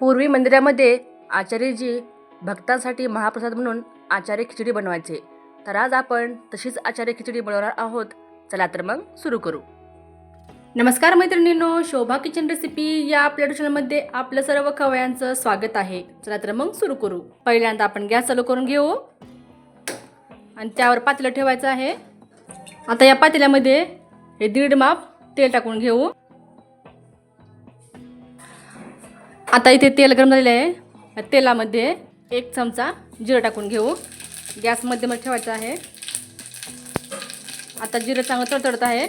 पूर्वी मंदिरामध्ये आचार्यजी भक्तांसाठी महाप्रसाद म्हणून आचार्य खिचडी बनवायचे. तर आज आपण तशीच आचार्य खिचडी बनवणार आहोत. चला तर मग सुरू करू. नमस्कार मैत्रिणींनो शोभा किचन रेसिपी या आपल्या चॅनलमध्ये आपलं सर्व खवयांचं स्वागत आहे. चला तर मग सुरू करू. पहिल्यांदा आपण गॅस चालू करून घेऊ. आणि त्यावर पातेलं ठेवायचं आहे. आता या पातेल्यामध्ये हे दीड माप तेल टाकून घेऊ. आता इथे तेल गरम झालेलं आहे. तेलामध्ये एक चमचा जिरं टाकून घेऊ. गॅस मध्यमध्ये ठेवायचं आहे. आता जिरं चांगलं तडतडत आहे.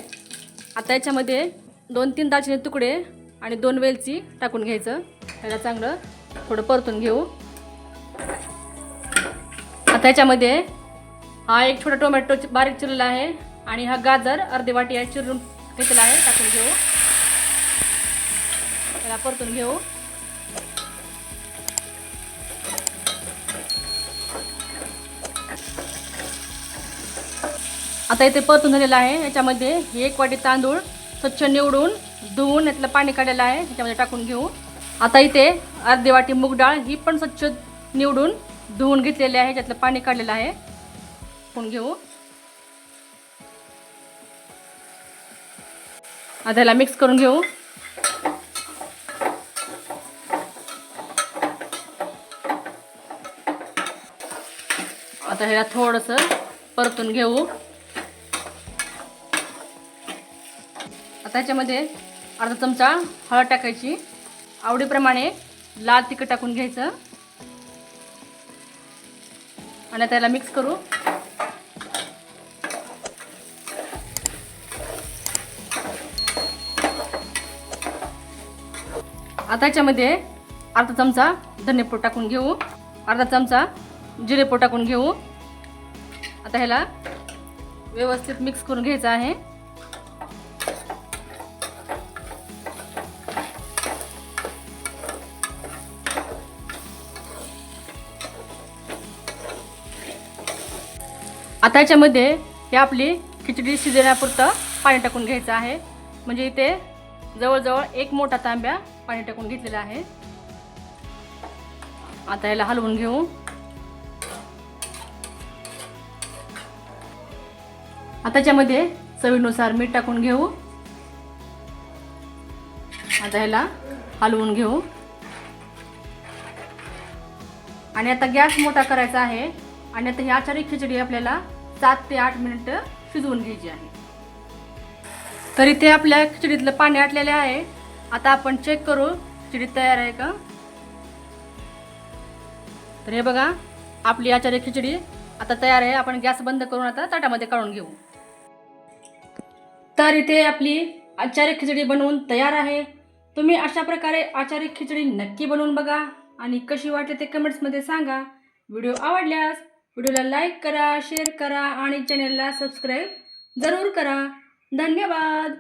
आता याच्यामध्ये दोन तीन दालचिनी तुकडे आणि दोन वेलची टाकून घ्यायचं. ह्याला चांगलं थोडं परतून घेऊ. आता याच्यामध्ये हा एक छोटा टोमॅटो बारीक चिरलेला आहे आणि हा गाजर अर्धी वाटी आहे चिरून घेतलेला आहे टाकून घेऊ. त्याला परतून घेऊ. आता इथे परतून झालेलं आहे. याच्यामध्ये एक वाटी तांदूळ स्वच्छ निवडून धुवून यातलं पाणी काढलेलं आहे. याच्यामध्ये टाकून घेऊ. आता इथे अर्धी वाटी मूग डाळ ही पण स्वच्छ निवडून धुवून घेतलेली आहे. ज्यातलं पाणी काढलेलं आहे. टाकून घेऊ. आता याला मिक्स करून घेऊ. आता ह्याला थोडंसं परतून घेऊ. आता ह्याच्यामध्ये अर्धा चमचा हळद टाकायची. आवडीप्रमाणे लाल तिखट टाकून घ्यायचं. आणि त्याला मिक्स करू. आता याच्यामध्ये अर्धा चमचा धनेपूड टाकून घेऊ. अर्धा चमचा जिरेपूड टाकून घेऊ. आता ह्याला व्यवस्थित मिक्स करून घ्यायचं आहे. आता याच्यामध्ये हे आपली खिचडी शिजण्यापुरतं पाणी टाकून घ्यायचं आहे. म्हणजे इथे जवळजवळ एक मोठा तांब्या पाणी टाकून घेतलेला आहे. आता याला हलवून घेऊ. आता याच्यामध्ये चवीनुसार मीठ टाकून घेऊ. आता ह्याला हलवून घेऊ. आणि आता गॅस मोठा करायचा आहे. आणि आता ही आचारी खिचडी आपल्याला सात ते आठ मिनिटं शिजवून घ्यायची आहे. तर इथे आपल्या खिचडीतलं पाणी आटलेलं आहे. आता आपण चेक करू खिचडी तयार आहे का? तर हे बघा आपली आचार्य खिचडी आता तयार आहे. आपण गॅस बंद करून आता ताटामध्ये काढून घेऊ. तर इथे आपली आचार्य खिचडी बनवून तयार आहे. तुम्ही अशा प्रकारे आचार्य खिचडी नक्की बनवून बघा आणि कशी वाटली ते कमेंट्समध्ये सांगा. व्हिडिओ आवडल्यास व्हिडिओला लाईक करा शेअर करा आणि चॅनलला सबस्क्राईब जरूर करा. धन्यवाद.